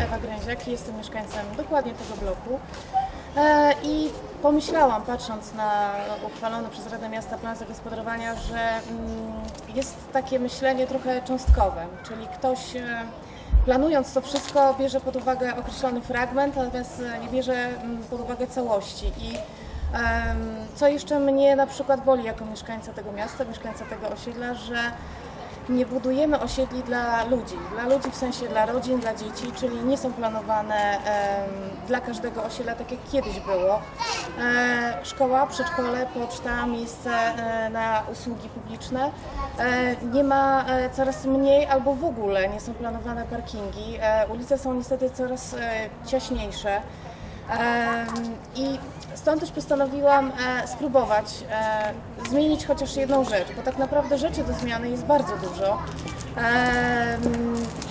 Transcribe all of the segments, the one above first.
Ewa Gręziak jestem mieszkańcem dokładnie tego bloku. E, I pomyślałam, patrząc na uchwalony przez Radę Miasta plan zagospodarowania, że mm, jest takie myślenie trochę cząstkowe, czyli ktoś e, planując to wszystko bierze pod uwagę określony fragment, natomiast e, nie bierze mm, pod uwagę całości. I co jeszcze mnie na przykład boli jako mieszkańca tego miasta, mieszkańca tego osiedla, że nie budujemy osiedli dla ludzi. Dla ludzi w sensie dla rodzin, dla dzieci, czyli nie są planowane dla każdego osiedla tak jak kiedyś było. E, szkoła, przedszkole, poczta, miejsce e, na usługi publiczne. E, nie ma coraz mniej albo w ogóle nie są planowane parkingi. Ulice są niestety coraz ciaśniejsze. I stąd też postanowiłam e, spróbować e, zmienić chociaż jedną rzecz, bo tak naprawdę rzeczy do zmiany jest bardzo dużo.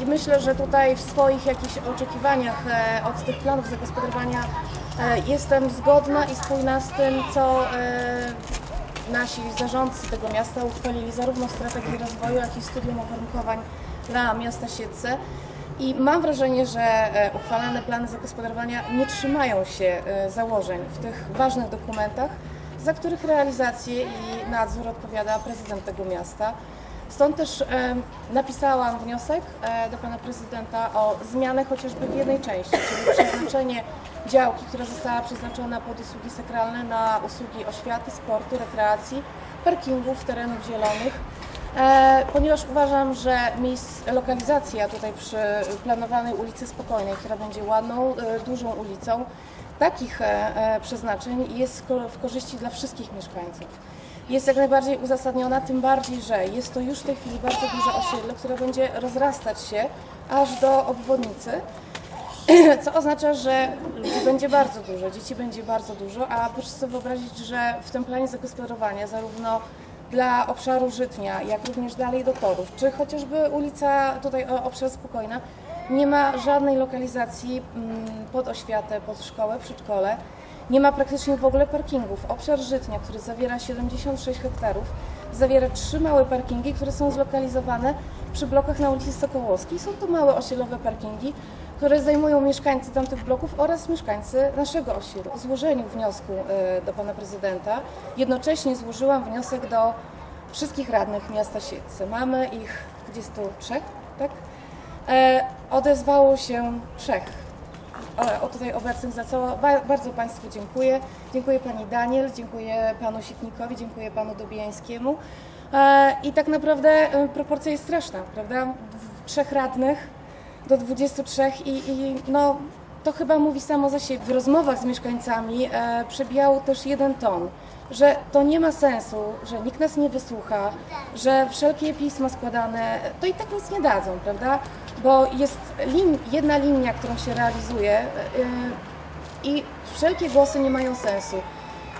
I myślę, że tutaj w swoich jakichś oczekiwaniach e, od tych planów zagospodarowania jestem zgodna i spójna z tym, co nasi zarządcy tego miasta uchwalili zarówno strategię rozwoju, jak i studium uwarunkowań dla miasta Siedlce. I mam wrażenie, że e, uchwalane plany zagospodarowania nie trzymają się e, założeń w tych ważnych dokumentach, za których realizację i nadzór odpowiada prezydent tego miasta. Stąd też e, napisałam wniosek do pana prezydenta o zmianę chociażby w jednej części, czyli przeznaczenie działki, która została przeznaczona pod usługi sakralne na usługi oświaty, sportu, rekreacji, parkingów, terenów zielonych. E, ponieważ uważam, że miejsc, lokalizacja tutaj przy planowanej ulicy Spokojnej, która będzie ładną, e, dużą ulicą, takich e, e, przeznaczeń jest w korzyści dla wszystkich mieszkańców. Jest jak najbardziej uzasadniona, tym bardziej, że jest to już w tej chwili bardzo duże osiedle, które będzie rozrastać się aż do obwodnicy. Co oznacza, że ludzi będzie bardzo dużo, dzieci będzie bardzo dużo, a proszę sobie wyobrazić, że w tym planie zagospodarowania zarówno dla obszaru Żytnia, jak również dalej do torów, czy chociażby ulica, tutaj obszar Spokojna, nie ma żadnej lokalizacji mm, pod oświatę, pod szkołę, przedszkole. Nie ma praktycznie w ogóle parkingów. Obszar Żytnia, który zawiera 76 hektarów, zawiera trzy małe parkingi, które są zlokalizowane przy blokach na ulicy Sokołowskiej. Są to małe osiedlowe parkingi, które zajmują mieszkańcy tamtych bloków oraz mieszkańcy naszego osiedla. Po złożeniu wniosku e, do pana prezydenta jednocześnie złożyłam wniosek do wszystkich radnych miasta Siedlce. Mamy ich 23, tak? E, odezwało się trzech o, o tutaj obecnych za co ba, bardzo Państwu dziękuję. Dziękuję Pani Daniel, dziękuję Panu Sitnikowi, dziękuję Panu Dobijańskiemu. E, I tak naprawdę e, proporcja jest straszna, prawda? Trzech radnych do 23 i, i no, to chyba mówi samo za siebie. W rozmowach z mieszkańcami e, przebijał też jeden ton, że to nie ma sensu, że nikt nas nie wysłucha, że wszelkie pisma składane to i tak nic nie dadzą, prawda? Bo jest lin, jedna linia, którą się realizuje e, i wszelkie głosy nie mają sensu.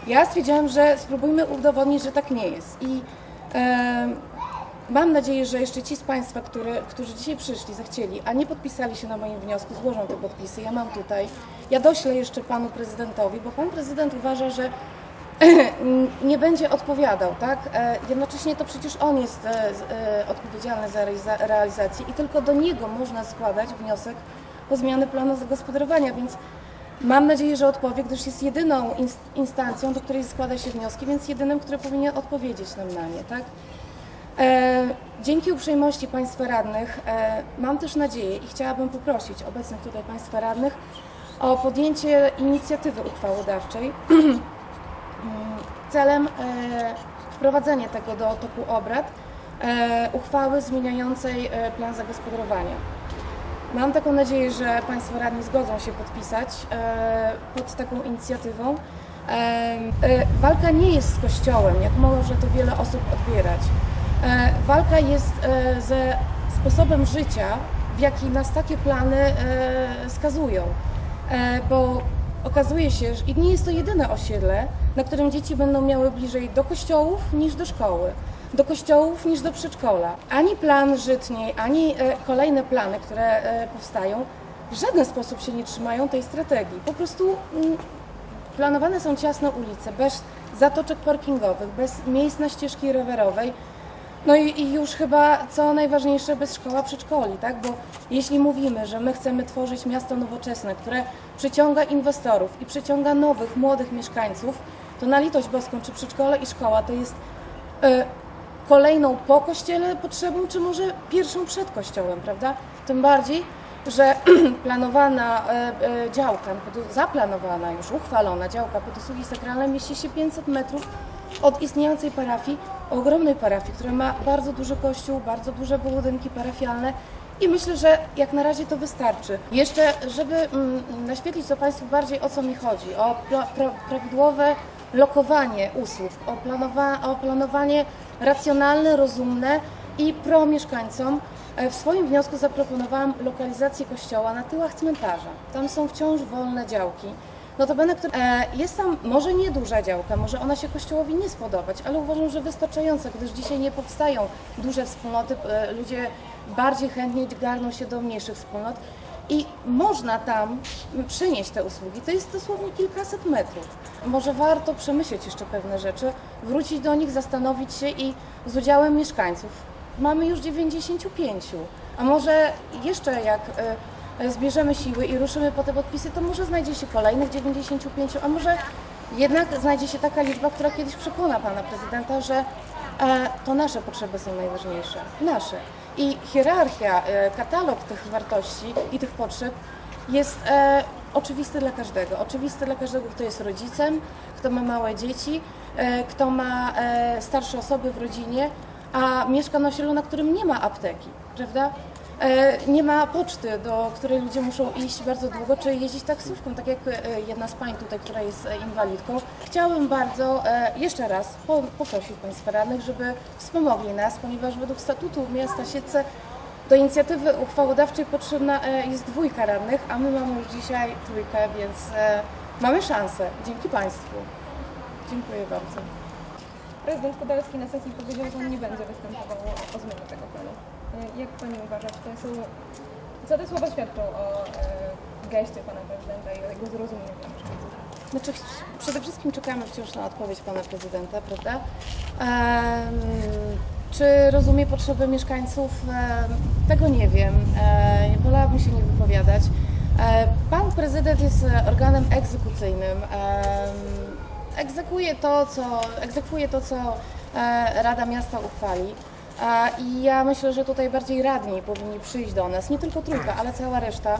Ja stwierdziłam, że spróbujmy udowodnić, że tak nie jest. I e, mam nadzieję, że jeszcze ci z Państwa, który, którzy dzisiaj przyszli, zechcieli, a nie podpisali się na moim wniosku, złożą te podpisy. Ja mam tutaj. Ja doślę jeszcze Panu Prezydentowi, bo Pan Prezydent uważa, że nie będzie odpowiadał, tak? E, Jednocześnie to przecież on jest e, e, odpowiedzialny za realiza- realizację i tylko do niego można składać wniosek o zmianę planu zagospodarowania, więc mam nadzieję, że odpowie, gdyż jest jedyną ins- instancją, do której składa się wnioski, więc jedynym, który powinien odpowiedzieć nam na nie, tak? E, dzięki uprzejmości Państwa radnych e, mam też nadzieję i chciałabym poprosić obecnych tutaj Państwa radnych o podjęcie inicjatywy uchwałodawczej celem e, wprowadzenia tego do toku obrad uchwały zmieniającej plan zagospodarowania. Mam taką nadzieję, że Państwo radni zgodzą się podpisać pod taką inicjatywą. Walka nie jest z Kościołem, jak może to wiele osób odbierać. E, walka jest e, ze sposobem życia, w jaki nas takie plany e, skazują. Bo okazuje się, że nie jest to jedyne osiedle, na którym dzieci będą miały bliżej do kościołów niż do szkoły, do kościołów niż do przedszkola. Ani plan żytniej, ani kolejne plany, które powstają, w żaden sposób się nie trzymają tej strategii. Po prostu mm, planowane są ciasne ulice, bez zatoczek parkingowych, bez miejsc na ścieżki rowerowej. No i, i już chyba co najważniejsze, bez szkoła przedszkoli, tak? Bo jeśli mówimy, że my chcemy tworzyć miasto nowoczesne, które przyciąga inwestorów i przyciąga nowych, młodych mieszkańców, to na litość boską, czy przedszkole i szkoła to jest e, kolejną po kościele potrzebą, czy może pierwszą przed kościołem, prawda? Tym bardziej, że planowana e, e, działka, pod- zaplanowana już, uchwalona działka pod usługi sakralne mieści się 500 metrów od istniejącej parafii, ogromnej parafii, która ma bardzo duży kościół, bardzo duże budynki parafialne i myślę, że jak na razie to wystarczy. Jeszcze, żeby mm, naświetlić to Państwu bardziej o co mi chodzi, o pra, pra, prawidłowe lokowanie usług, o, planowa, o planowanie racjonalne, rozumne i pro mieszkańcom. E, W swoim wniosku zaproponowałam lokalizację kościoła na tyłach cmentarza. Tam są wciąż wolne działki. Notabene, które, e, jest tam może nieduża działka, może ona się Kościołowi nie spodobać, ale uważam, że wystarczająca, gdyż dzisiaj nie powstają duże wspólnoty, e, ludzie bardziej chętnie garną się do mniejszych wspólnot i można tam przenieść te usługi. To jest dosłownie kilkaset metrów. Może warto przemyśleć jeszcze pewne rzeczy, wrócić do nich, zastanowić się i z udziałem mieszkańców. Mamy już 95, a może jeszcze jak e, zbierzemy siły i ruszymy po te podpisy, to może znajdzie się kolejnych 95, a może jednak znajdzie się taka liczba, która kiedyś przekona pana prezydenta, że e, to nasze potrzeby są najważniejsze. Nasze. I hierarchia, e, katalog tych wartości i tych potrzeb jest e, oczywisty dla każdego. Oczywisty dla każdego, kto jest rodzicem, kto ma małe dzieci, e, kto ma e, starsze osoby w rodzinie, a mieszka na osiedlu, na którym nie ma apteki, prawda? E, Nie ma poczty, do której ludzie muszą iść bardzo długo, czy jeździć taksówką, tak jak e, jedna z pań tutaj, która jest e, inwalidką. Chciałabym bardzo jeszcze raz po- poprosić Państwa radnych, żeby wspomogli nas, ponieważ według statutu miasta Siedlce do inicjatywy uchwałodawczej potrzebna jest dwójka radnych, a my mamy już dzisiaj trójkę, więc mamy szansę. Dzięki Państwu. Dziękuję bardzo. Prezydent Podolski na sesji powiedział, że on nie będzie występował o zmianę tego planu. E, Jak Pani uważa, czy to są, co te słowa świadczą o e, geście Pana Prezydenta i o jego zrozumieniu? Znaczy, przede wszystkim czekamy wciąż na odpowiedź pana prezydenta, prawda? Czy rozumie potrzeby mieszkańców? Tego nie wiem. E, wolałabym się nie wypowiadać. Pan prezydent jest organem egzekucyjnym. Em, egzekuje to, co, egzekwuje to, co Rada Miasta uchwali. I ja myślę, że tutaj bardziej radni powinni przyjść do nas, nie tylko trójka, ale cała reszta,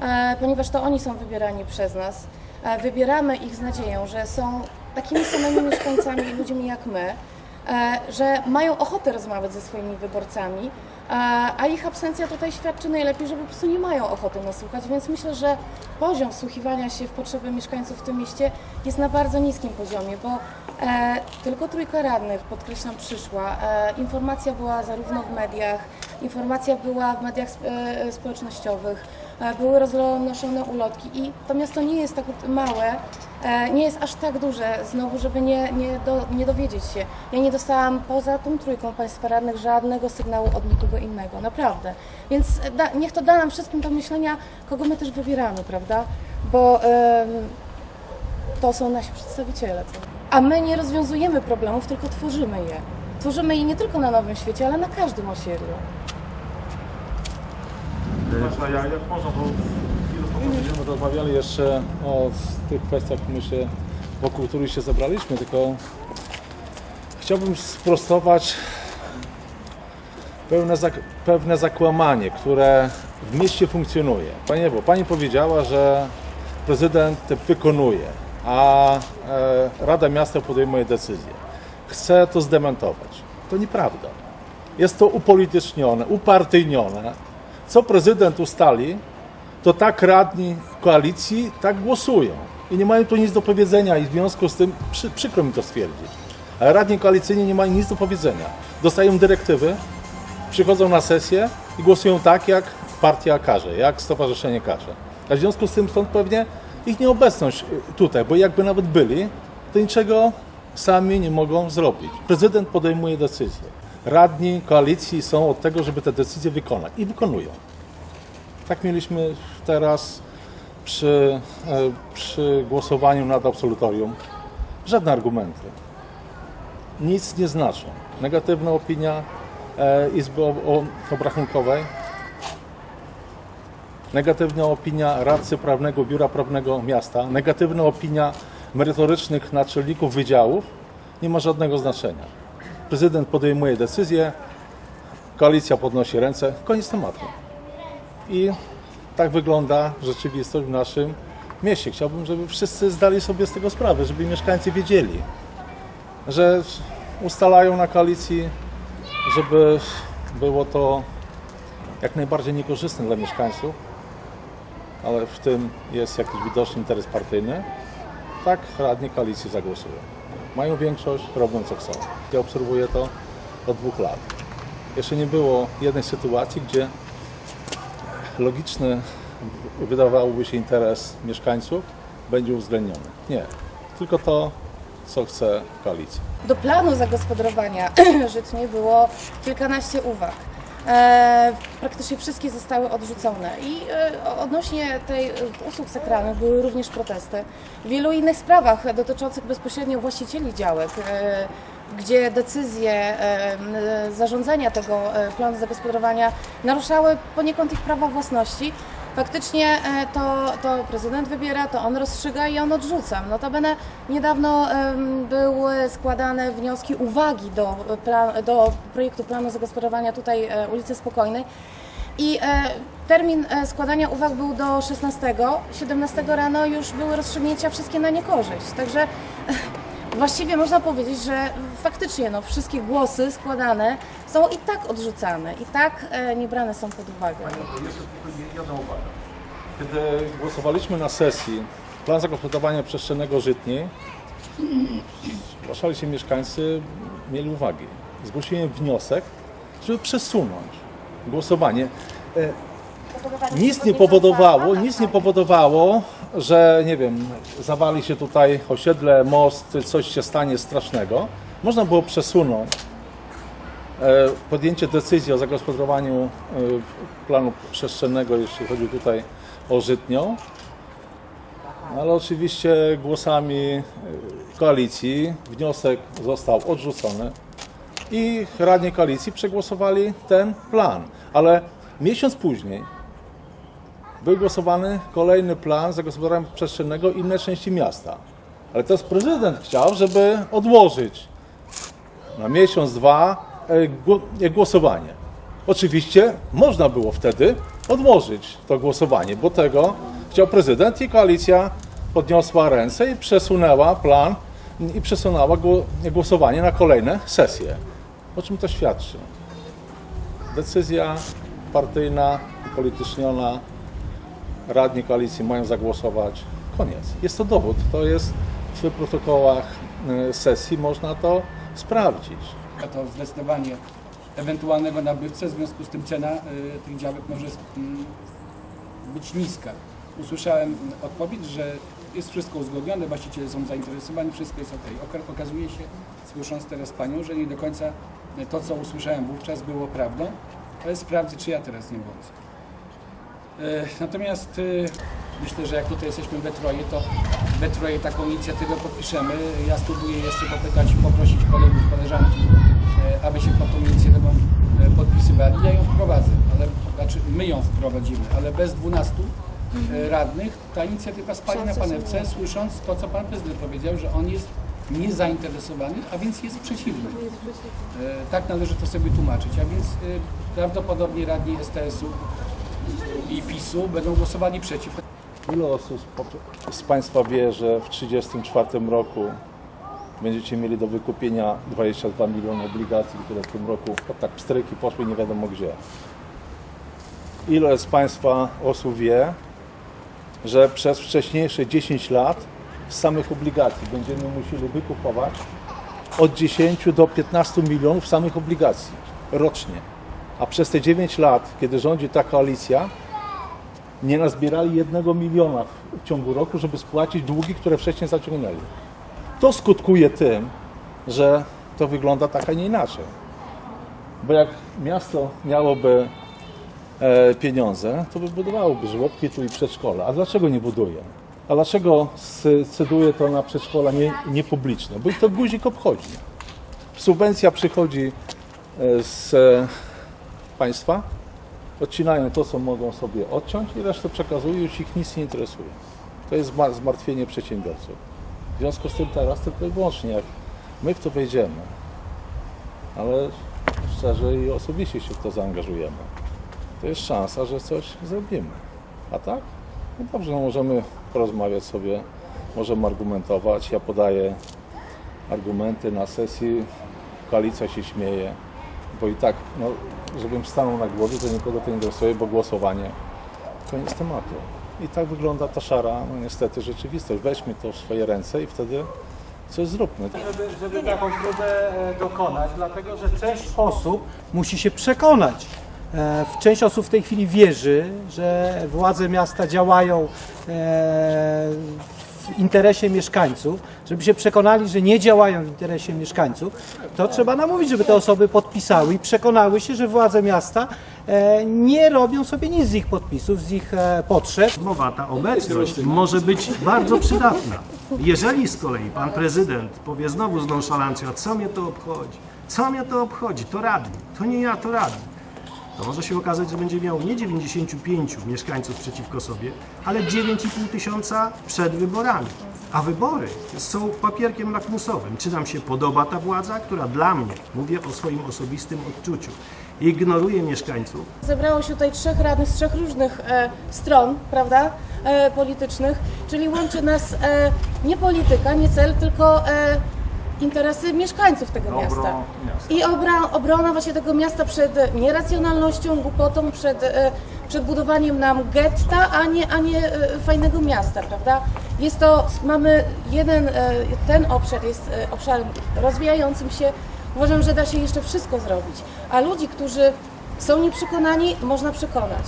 e, ponieważ to oni są wybierani przez nas. E, Wybieramy ich z nadzieją, że są takimi samymi mieszkańcami, ludźmi jak my, e, że mają ochotę rozmawiać ze swoimi wyborcami, a ich absencja tutaj świadczy najlepiej, że po prostu nie mają ochoty nas słuchać, więc myślę, że poziom wsłuchiwania się w potrzeby mieszkańców w tym mieście jest na bardzo niskim poziomie, bo e, tylko trójka radnych, podkreślam, przyszła. E, informacja była zarówno w mediach, informacja była w mediach e, społecznościowych, e, były roznoszone ulotki i to miasto nie jest tak małe, e, nie jest aż tak duże znowu, żeby nie, nie, do, nie dowiedzieć się. Ja nie dostałam poza tą trójką Państwa radnych żadnego sygnału od nikogo innego, naprawdę. Więc da, niech to da nam wszystkim do myślenia, kogo my też wybieramy, prawda? Bo to są nasi przedstawiciele. A my nie rozwiązujemy problemów, tylko tworzymy je. Tworzymy je nie tylko na Nowym Świecie, ale na każdym osiedlu. Można ja, jak można, bo chwilę Będziemy rozmawiali jeszcze o tych kwestiach, my się, wokół których się zebraliśmy, tylko chciałbym sprostować pewne, pewne zakłamanie, które w mieście funkcjonuje. Pani Pani powiedziała, że prezydent wykonuje, a e, Rada Miasta podejmuje decyzje. Chcę to zdementować. To nieprawda. Jest to upolitycznione, upartyjnione. Co prezydent ustali, to tak radni koalicji tak głosują. I nie mają tu nic do powiedzenia i w związku z tym przy, przykro mi to stwierdzić. Ale radni koalicyjni nie mają nic do powiedzenia. Dostają dyrektywy, przychodzą na sesję i głosują tak, jak partia każe, jak stowarzyszenie każe. A w związku z tym stąd pewnie ich nieobecność y, tutaj, bo jakby nawet byli, to niczego sami nie mogą zrobić. Prezydent podejmuje decyzje. Radni koalicji są od tego, żeby te decyzje wykonać i wykonują. Tak mieliśmy teraz przy, e, przy głosowaniu nad absolutorium. Żadne argumenty. nic nie znaczą. Negatywna opinia Izby o- o- Obrachunkowej, negatywna opinia radcy prawnego Biura Prawnego Miasta, negatywna opinia merytorycznych naczelników wydziałów nie ma żadnego znaczenia. Prezydent podejmuje decyzję, koalicja podnosi ręce, koniec tematu. I tak wygląda rzeczywistość w naszym mieście. Chciałbym, żeby wszyscy zdali sobie z tego sprawę, żeby mieszkańcy wiedzieli, że ustalają na koalicji, żeby było to jak najbardziej niekorzystne dla mieszkańców, ale w tym jest jakiś widoczny interes partyjny. Tak radni koalicji zagłosują. Mają większość, robią co chcą. Ja obserwuję to od dwóch lat. Jeszcze nie było jednej sytuacji, gdzie logiczny wydawałoby się interes mieszkańców będzie uwzględniony. Nie. Tylko to, co chce koalicja. Do planu zagospodarowania Żytniej było kilkanaście uwag. E, praktycznie wszystkie zostały odrzucone i e, odnośnie tej e, usług sakralnych były również protesty. W wielu innych sprawach dotyczących bezpośrednio właścicieli działek, e, gdzie decyzje e, zarządzania tego e, planu zagospodarowania naruszały poniekąd ich prawa własności, faktycznie e, to, to prezydent wybiera, to on rozstrzyga i on odrzuca. Notabene niedawno były składane wnioski, uwagi do, do projektu planu zagospodarowania tutaj e, ulicy Spokojnej. I e, termin składania uwag był do 16. 17 rano już były rozstrzygnięcia wszystkie na niekorzyść. Także właściwie można powiedzieć, że faktycznie no, wszystkie głosy składane są i tak odrzucane, i tak e, nie brane są pod uwagę. Jeszcze tylko jedna uwaga. Kiedy głosowaliśmy na sesji plan zagospodarowania przestrzennego Żytniej, zgłaszali się mieszkańcy, mieli uwagi. Zgłosiłem wniosek, żeby przesunąć głosowanie. E, Nic nie powodowało, nic nie powodowało, że nie wiem, zawali się tutaj osiedle, most, coś się stanie strasznego. Można było przesunąć e, podjęcie decyzji o zagospodarowaniu e, planu przestrzennego, jeśli chodzi tutaj o Żytnią. Ale oczywiście głosami e, koalicji wniosek został odrzucony i radni koalicji przegłosowali ten plan. Ale miesiąc później był głosowany kolejny plan zagospodarowania przestrzennego innej części miasta. Ale teraz prezydent chciał, żeby odłożyć na miesiąc, dwa e, e, głosowanie. Oczywiście można było wtedy odłożyć to głosowanie, bo tego chciał prezydent i koalicja podniosła ręce i przesunęła plan i przesunęła gło- głosowanie na kolejne sesje. O czym to świadczy? Decyzja partyjna, upolityczniona, radni koalicji mają zagłosować. Koniec. Jest to dowód. To jest w protokołach e, sesji, można to sprawdzić. A to zdecydowanie ewentualnego nabywcę, w związku z tym cena y, tych działek może mm, być niska. Usłyszałem odpowiedź, że jest wszystko uzgodnione, właściciele są zainteresowani, wszystko jest ok. Okazuje się, słysząc teraz Panią, że nie do końca to, co usłyszałem wówczas, było prawdą, ale sprawdzę, czy ja teraz nie błądzę. E, Natomiast e, myślę, że jak tutaj jesteśmy we troje, to we troje taką inicjatywę podpiszemy. Ja spróbuję jeszcze popytać, poprosić kolegów, koleżanki, e, aby się pod tą inicjatywą podpisywali. Ja ją wprowadzę, ale znaczy my ją wprowadzimy, ale bez 12 e, radnych ta inicjatywa spadnie na panewce, słysząc to, co pan prezydent powiedział, że on jest niezainteresowany, a więc jest przeciwny. Tak należy to sobie tłumaczyć, a więc prawdopodobnie radni STS-u i PiSu będą głosowali przeciw. Ile osób z- Państwa wie, że w 1934 roku będziecie mieli do wykupienia 22 miliony obligacji, które w tym roku tak pstryki poszły nie wiadomo gdzie? Ile z Państwa osób wie, że przez wcześniejsze 10 lat z samych obligacji będziemy musieli wykupować od 10 do 15 milionów samych obligacji rocznie. A przez te 9 lat, kiedy rządzi ta koalicja, nie nazbierali jednego miliona w ciągu roku, żeby spłacić długi, które wcześniej zaciągnęli. To skutkuje tym, że to wygląda tak, a nie inaczej. Bo jak miasto miałoby e, pieniądze, to by budowałoby żłobki tu i przedszkola. A dlaczego nie buduje? A dlaczego sceduje to na przedszkola nie, niepubliczne? Bo ich to guzik obchodzi. subwencja przychodzi e, z państwa, odcinają to, co mogą sobie odciąć i resztę przekazują, już ich nic nie interesuje. To jest zma- zmartwienie przedsiębiorców. W związku z tym teraz tylko i wyłącznie, jak my w to wejdziemy, ale szczerze i osobiście się w to zaangażujemy, to jest szansa, że coś zrobimy. A tak? No dobrze, no możemy porozmawiać sobie, możemy argumentować. Ja podaję argumenty na sesji, koalicja się śmieje, bo i tak, no, żebym stanął na głowie, to nikogo to nie interesuje, bo głosowanie, koniec tematu. I tak wygląda ta szara, no niestety, rzeczywistość. Weźmy to w swoje ręce i wtedy coś zróbmy. żeby, żeby taką próbę e, dokonać, dlatego że część osób musi się przekonać. E, Część osób w tej chwili wierzy, że władze miasta działają e, w interesie mieszkańców. Żeby się przekonali, że nie działają w interesie mieszkańców, to trzeba namówić, żeby te osoby podpisały i przekonały się, że władze miasta e, nie robią sobie nic z ich podpisów, z ich e, potrzeb. Rozmowa, ta obecność może być bardzo przydatna. Jeżeli z kolei pan prezydent powie znowu z nonszalancją, a co mnie to obchodzi? Co mnie to obchodzi? To radni, to nie ja, to radni. To może się okazać, że będzie miał nie 95 mieszkańców przeciwko sobie, ale 9,5 tysiąca przed wyborami. A wybory są papierkiem lakmusowym. Czy nam się podoba ta władza, która dla mnie, mówię o swoim osobistym odczuciu, ignoruje mieszkańców, Zebrało się tutaj trzech radnych z trzech różnych e, stron, prawda, e, politycznych, czyli łączy nas e, nie polityka, nie cel, tylko e, interesy mieszkańców tego miasta. I obra, obrona właśnie tego miasta przed nieracjonalnością, głupotą, przed, e, przed budowaniem nam getta, a nie, a nie e, fajnego miasta, prawda? Jest to, mamy jeden, e, ten obszar jest obszarem rozwijającym się. Uważam, że da się jeszcze wszystko zrobić, a ludzi, którzy są nieprzekonani, można przekonać.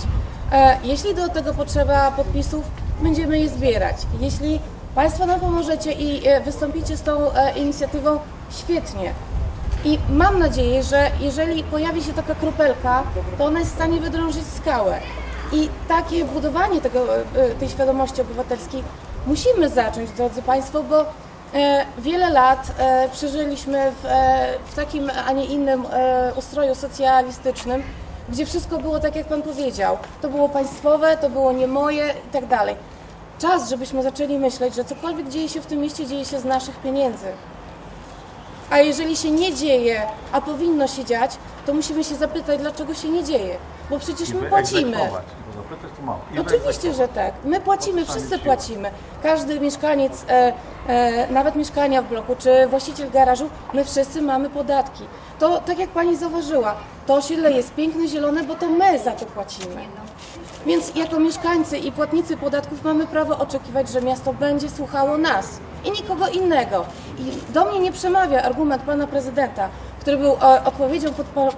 Jeśli do tego potrzeba podpisów, będziemy je zbierać. Jeśli Państwo nam pomożecie i e, wystąpicie z tą e, inicjatywą, świetnie. I mam nadzieję, że jeżeli pojawi się taka kropelka, to ona jest w stanie wydrążyć skałę. I takie budowanie tego, e, tej świadomości obywatelskiej musimy zacząć, drodzy Państwo, bo wiele lat przeżyliśmy w, w takim, a nie innym ustroju socjalistycznym, gdzie wszystko było tak, jak Pan powiedział. To było państwowe, to było nie moje i tak dalej. Czas, żebyśmy zaczęli myśleć, że cokolwiek dzieje się w tym mieście, dzieje się z naszych pieniędzy. A jeżeli się nie dzieje, a powinno się dziać, to musimy się zapytać, dlaczego się nie dzieje. Bo przecież my płacimy. Oczywiście, że tak. My płacimy, wszyscy płacimy. Każdy mieszkaniec, e, e, nawet mieszkania w bloku, czy właściciel garażu, my wszyscy mamy podatki. To tak jak pani zauważyła, to osiedle jest piękne, zielone, bo to my za to płacimy. Więc jako mieszkańcy i płatnicy podatków mamy prawo oczekiwać, że miasto będzie słuchało nas i nikogo innego. I do mnie nie przemawia argument pana prezydenta, który był e, odpowiedzią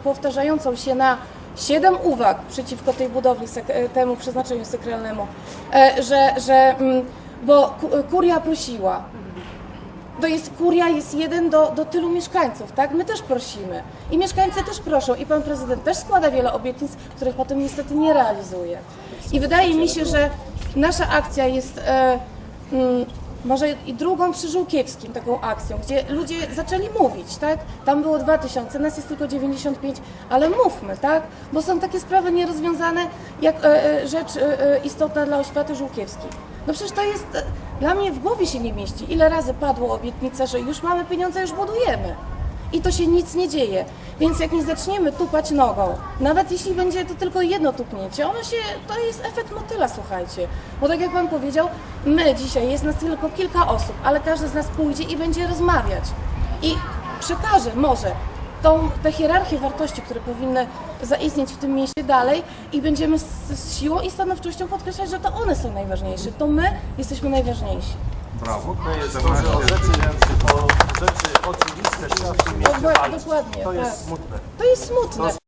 powtarzającą się na siedem uwag przeciwko tej budowli, e, temu przeznaczeniu sakralnemu, e, że, że mm, bo ku- kuria prosiła. To jest kuria jest jeden do, do tylu mieszkańców, tak? My też prosimy. I mieszkańcy też proszą. I pan prezydent też składa wiele obietnic, których potem niestety nie realizuje. I wydaje mi się, że nasza akcja jest e, mm, może i drugą przy Żółkiewskim taką akcją, gdzie ludzie zaczęli mówić, tak? Tam było 2000, nas jest tylko 95, ale mówmy, tak? Bo są takie sprawy nierozwiązane, jak e, e, rzecz e, e, istotna dla oświaty Żółkiewskiej. No przecież to jest, e, dla mnie w głowie się nie mieści. Ile razy padło obietnica, że już mamy pieniądze, już budujemy. I to się nic nie dzieje. Więc jak nie zaczniemy tupać nogą, nawet jeśli będzie to tylko jedno tupnięcie, ono się, to jest efekt motyla, słuchajcie. Bo tak jak Pan powiedział, my dzisiaj, jest nas tylko kilka osób, ale każdy z nas pójdzie i będzie rozmawiać. I przekaże może tą, tę hierarchię wartości, które powinny zaistnieć w tym mieście dalej i będziemy z, z siłą i stanowczością podkreślać, że to one są najważniejsze, to my jesteśmy najważniejsi. Brawo. To jest to, że o rzeczy, o rzeczy oczywiste świat w tym mieście Dokładnie, walczy. dokładnie, To tak. jest smutne. To jest smutne.